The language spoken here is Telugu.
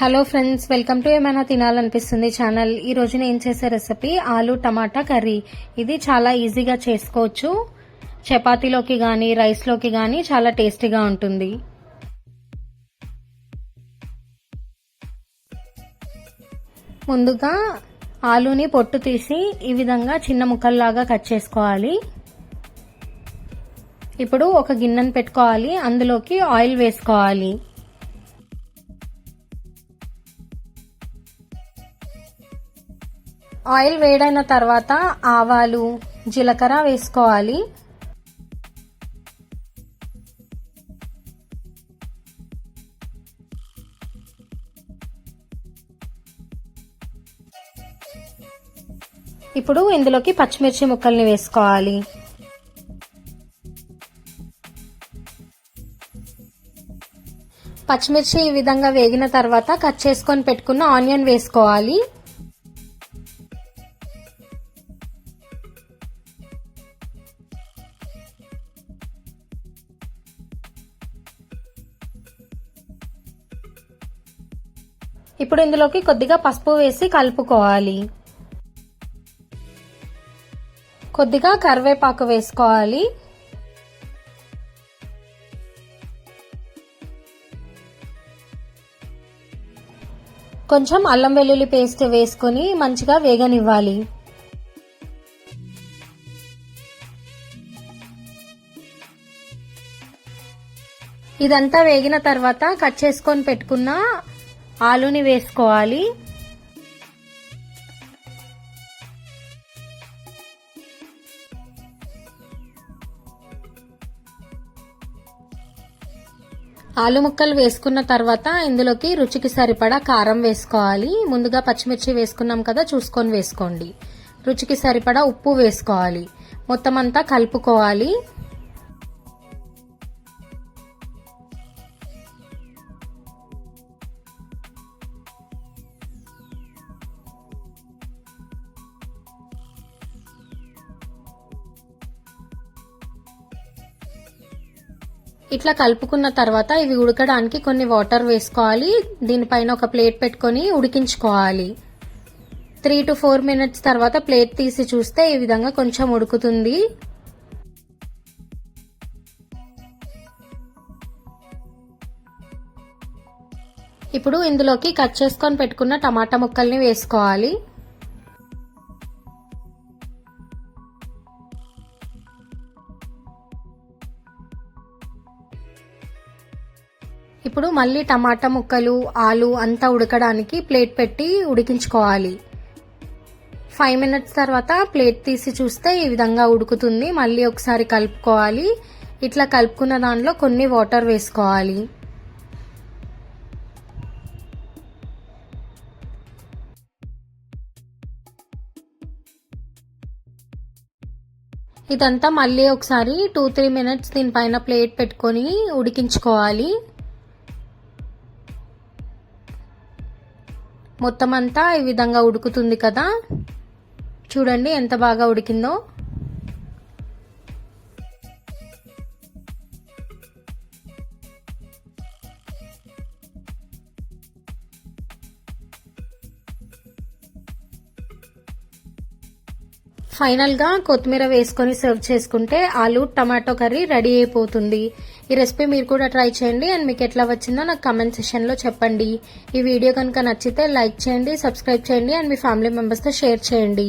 హలో ఫ్రెండ్స్ వెల్కమ్ టు ఏమైనా తినాలనిపిస్తుంది ఛానల్ ఈ రోజు నేను చేసే రెసిపీ ఆలు టమాటా కర్రీ. ఇది చాలా ఈజీగా చేసుకోవచ్చు. చపాతీలోకి కానీ రైస్లోకి కానీ చాలా టేస్టీగా ఉంటుంది. ముందుగా ఆలుని పొట్టు తీసి ఈ విధంగా చిన్న ముక్కల్లాగా కట్ చేసుకోవాలి. ఇప్పుడు ఒక గిన్నెను పెట్టుకోవాలి. అందులోకి ఆయిల్ వేసుకోవాలి. ఆయిల్ వేడైన తర్వాత ఆవాలు జీలకర్ర వేసుకోవాలి. ఇప్పుడు ఇందులోకి పచ్చిమిర్చి ముక్కల్ని వేసుకోవాలి. పచ్చిమిర్చి ఈ విధంగా వేగిన తర్వాత కట్ చేసుకొని పెట్టుకున్న ఆనియన్ వేసుకోవాలి. ఇప్పుడు ఇందులోకి కొద్దిగా పసుపు వేసి కలుపుకోవాలి. కొద్దిగా కరివేపాకు వేసుకోవాలి. కొంచెం అల్లం వెల్లుల్లి పేస్ట్ వేసుకొని మంచిగా వేగనివ్వాలి. ఇదంతా వేగిన తర్వాత కట్ చేసుకొని పెట్టుకున్న ఆలుని వేసుకోవాలి. ఆలు ముక్కలు వేసుకున్న తర్వాత ఇందులోకి రుచికి సరిపడా కారం వేసుకోవాలి. ముందుగా పచ్చిమిర్చి వేసుకున్నాం కదా చూసుకొని వేసుకోండి. రుచికి సరిపడా ఉప్పు వేసుకోవాలి. మొత్తం అంతా కలుపుకోవాలి. ఇట్లా కలుపుకున్న తర్వాత ఇవి ఉడకడానికి కొన్ని వాటర్ వేసుకోవాలి. దీనిపైన ఒక ప్లేట్ పెట్టుకొని ఉడికించుకోవాలి. త్రీ టు ఫోర్ మినిట్స్ తర్వాత ప్లేట్ తీసి చూస్తే ఈ విధంగా కొంచెం ఉడుకుతుంది. ఇప్పుడు ఇందులోకి కట్ చేసుకొని పెట్టుకున్న టమాటా ముక్కల్ని వేసుకోవాలి. ఇప్పుడు మళ్ళీ టమాటా ముక్కలు ఆలు అంతా ఉడకడానికి ప్లేట్ పెట్టి ఉడికించుకోవాలి. ఫైవ్ మినిట్స్ తర్వాత ప్లేట్ తీసి చూస్తే ఈ విధంగా ఉడుకుతుంది. మళ్ళీ ఒకసారి కలుపుకోవాలి. ఇట్లా కలుపుకున్న దాంట్లో కొన్ని వాటర్ వేసుకోవాలి. ఇదంతా మళ్ళీ ఒకసారి టూ త్రీ మినిట్స్ దీనిపైన ప్లేట్ పెట్టుకొని ఉడికించుకోవాలి. మొత్తం అంతా ఈ విధంగా ఉడుకుతుంది కదా. చూడండి ఎంత బాగా ఉడికిందో. ఫైనల్గా కొత్తిమీర వేసుకొని సర్వ్ చేసుకుంటే ఆలు టమాటో కర్రీ రెడీ అయిపోతుంది. ఈ రెసిపీ మీరు కూడా ట్రై చేయండి అండ్ మీకు ఎట్లా వచ్చిందో నాకు కమెంట్ సెషన్లో చెప్పండి. ఈ వీడియో కనుక నచ్చితే లైక్ చేయండి సబ్స్క్రైబ్ చేయండి అండ్ మీ ఫ్యామిలీ మెంబర్స్తో షేర్ చేయండి.